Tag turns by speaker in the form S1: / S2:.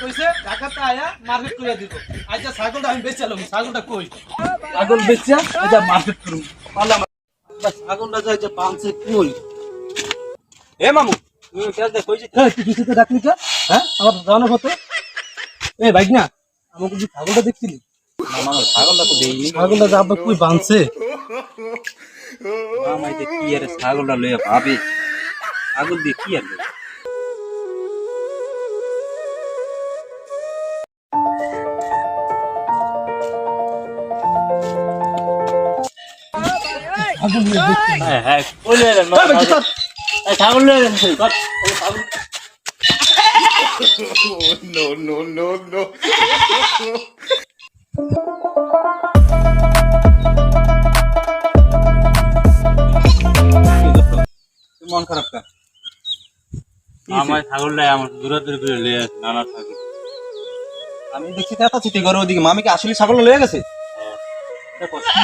S1: কইছে ঢাকাতে আয়া মার্কেট করে দিব। আচ্ছা ছাগলটা আমি বেচালাম ছাগলটা কই? ছাগল বেচা আচ্ছা মার্কেট করুম পারলাম ছাগলটা যাই যে পাঁচে কই? এ মামু হ্যাঁ তুই কিছুতে ডাকলি কে? হ্যাঁ? আমার জানো কত? এ ভাই না আমাকে কি ছাগলটা দেখছিলি?
S2: আমার ছাগলটা তো দেইনি।
S1: ছাগলটা যে আব্বা কই বাঁধছে
S2: কি আরে ছাগলটা লইয়া ভাবে। ছাগল দিয়ে কি আর এই ছাগল-
S1: তুই মন খারাপ কা
S2: আমার ছাগলটাই আমার দূরে দূরে করে লইয়া আছে, নানা ছাগল
S1: আমি দেখছি তা চিঠি ঘর ওদিকে। মামিকে আসলে ছাগল লয়ে গেছে?
S2: দেখো কি